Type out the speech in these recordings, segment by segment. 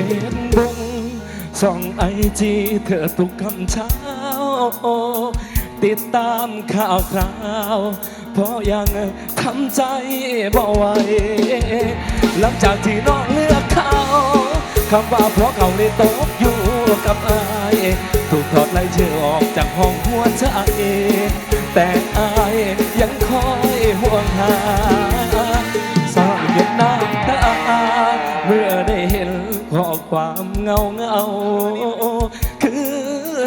ส่งเฟซบุ๊กส่องไอจีเธอทุกคำเช้า ติดตามข่าวคราว เพราะยังทำใจบ่ไหวหลังจากที่น้องเลือกเขาคำว่าเพราะเขาในตกอยู่กับอายถูกถอดไล่ชื่อออกจากห้องหัวใจแต่อายยังคอยห่วงหา งาเงา คือ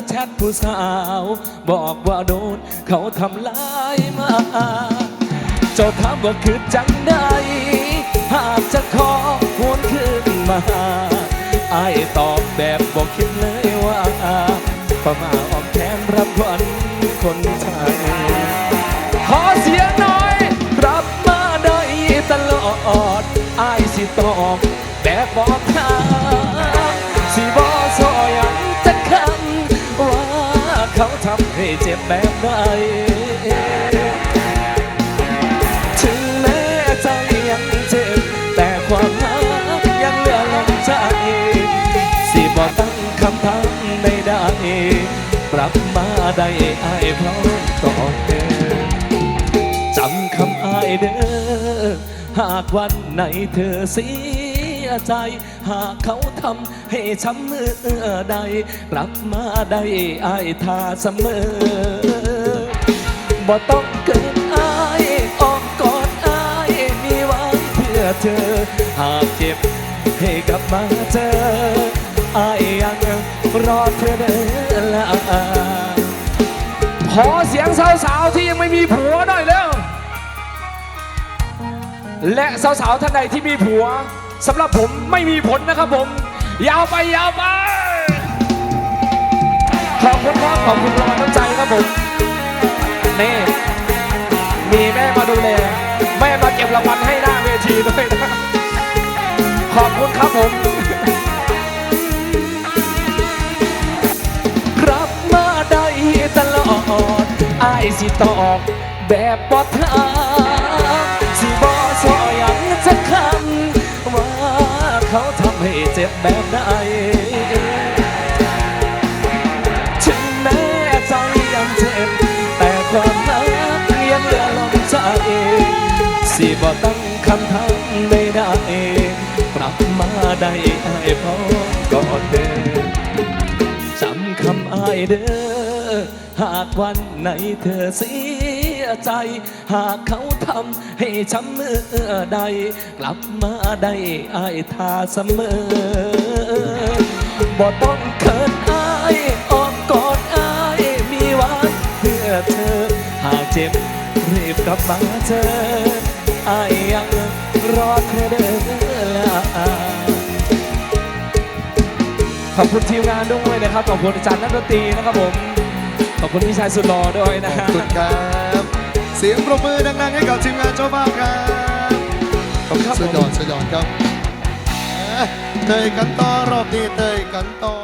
แชทผู้สาว บอกว่าโดน เขาทำลายมา เจ้าถามว่าคือจังใดหากจะขอหวนคืนมาอายตอบแบบบอกคิดเลยว่าประมาออมแทนรับวัญคนไทยขอเสียงหน่อย รับมาได้ตลอดอายสิตอบแบบบอกทาง เขาทำให้เจ็บแบบใดถึงแม้ใจยังเจ็บ แต่ความรักยังเหลือลมใจสิบอตั้งคำถามใดๆปรับมาได้อายพร้อมตอเดินจำคำอายเด้อหากวันไหนเธอเสียใจ หากเขาทำ ให้ช้ำเมื่อใด กลับมาได้อายทาเสมอบ่ต้องเกินอายออมกอดอายมีไว้เพื่อเธอ หากเจ็บให้กลับมาเจออายยังรอเธอเด้อละขอเสียงสาวๆที่ยังไม่มีผัวหน่อยเร็วและสาวๆท่านใดที่มีผัวสำหรับผมไม่มีผลนะครับผม ยาวไปยาวไป ขอบคุณครับ ขอบคุณรางวัลน้ำใจครับผม นี่ มีแม่มาดูแล แม่มาเก็บรางวัลให้หน้าเวทีด้วยนะ ขอบคุณครับผม ครับมาได้ตลอดอายสิตอบแบบปอดทางสิบอสอยังจะคำว่าเขา ให้เจ็บแบบใดถึงแม้ใจยังเจ็บ แต่ความรักยังเหลือลมใจสิบอตั้งคำถามใดๆปรับมาได้อายพอก่อนเดินจำคำอายเด้อ หากวันไหนเธอเสีย ใจ หากเขาทำให้ช้ำเมื่อใด กลับมาได้อายทาเสมอบ่ต้องเขินอายอ้อมกอดอายมีไว้เพื่อเธอ หากเจ็บรีบกลับมาเจออายยังรอเธอเด้อละขอบคุณทีมงานด้วยนะครับ ขอบคุณอาจารย์นักดนตรีนะครับผม ขอบคุณพี่ชายสุดหล่อด้วยนะขอบฮะคุณครับ เสียงปรบมือดังๆให้กับทีมงานเจ้าภาพครับขอบคุณครับสุดผมยอดสุดยอดครับอะเตยกันต่อรอบนี้เตยกันต่อ